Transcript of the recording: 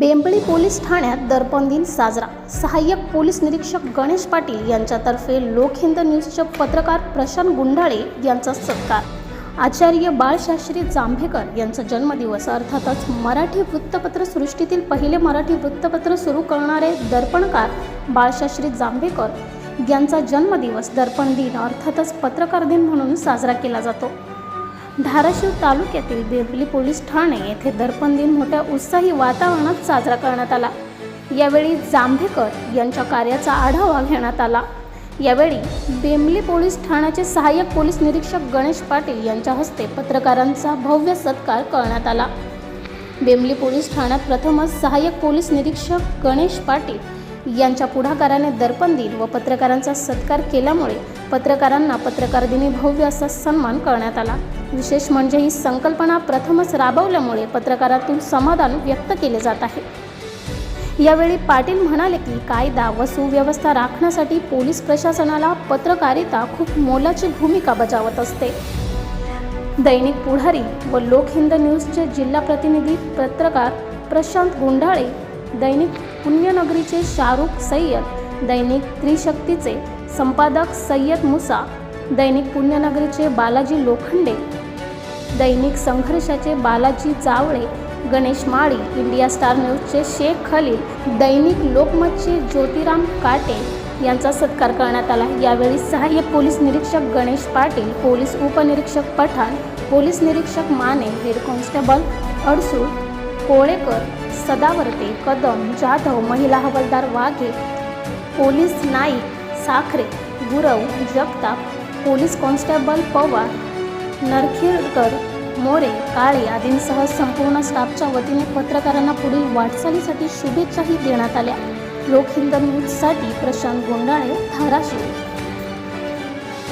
Bembli police ठाण्यात दर्पण दिन साजरा. सहाय्यक पोलीस निरीक्षक गणेश पाटील यांच्यातर्फे लोकहिंद न्यूजचे पत्रकार प्रशांत गुंडाळे यांचा सत्कार. आचार्य बाळशास्त्री जांभेकर यांचा जन्मदिवस अर्थातच मराठी वृत्तपत्र सृष्टीतील पहिले मराठी वृत्तपत्र सुरू करणारे दर्पणकार बाळशास्त्री जांभेकर यांचा जन्मदिवस दर्पण दिन अर्थातच पत्रकार दिन म्हणून साजरा केला जातो. धाराशिव तालुक्यातील बेंबली पोलीस ठाणे येथे दर्पण दिन मोठ्या उत्साही वातावरणात साजरा करण्यात आला. यावेळी जांभेकर यांच्या कार्याचा आढावा घेण्यात आला. यावेळी बेंबली पोलीस ठाण्याचे सहाय्यक पोलीस निरीक्षक गणेश पाटील यांच्या हस्ते पत्रकारांचा भव्य सत्कार करण्यात आला. बेंबली पोलीस ठाण्यात प्रथमच सहाय्यक पोलीस निरीक्षक गणेश पाटील यांच्या पुढाकाराने दर्पण दिन व पत्रकारांचा सत्कार केल्यामुळे पत्रकारांना पत्रकार दिनी भव्य असा सन्मान करण्यात आला. विशेष म्हणजे ही संकल्पना प्रथमच राबवल्यामुळे पत्रकारातून समाधान व्यक्त केले जात आहे. यावेळी पाटील म्हणाले की कायदा व सुव्यवस्था राखण्यासाठी पोलीस प्रशासनाला पत्रकारिता खूप मोलाची भूमिका बजावत असते. दैनिक पुढारी व लोकहिंद न्यूजचे जिल्हा प्रतिनिधी पत्रकार प्रशांत गुंडाळे दैनिक पुण्यनगरीचे शाहरुख सय्यद दैनिक त्रिशक्तीचे संपादक सय्यद मुसा दैनिक पुण्यनगरीचे बालाजी लोखंडे दैनिक संघर्षाचे बालाजी चावळे गणेश माळी इंडिया स्टार न्यूजचे शेख खलील दैनिक लोकमतचे ज्योतिराम काटे यांचा सत्कार करण्यात आला. यावेळी सहाय्यक पोलीस निरीक्षक गणेश पाटील पोलीस उपनिरीक्षक पठाण पोलीस निरीक्षक माने हेड कॉन्स्टेबल अडसूळ कोळेकर सदावर्ते कदम जाधव महिला हवालदार Waghe police naik Sakhare Gurav Jagtap police constable Pawar Narkhirkar More Kale आदींसह संपूर्ण स्टाफच्या वतीने पत्रकारांना पुढील वाटचालीसाठी शुभेच्छाही देण्यात आल्या. लोकहिंद न्यूजसाठी प्रशांत गोंडाळे धाराशिव.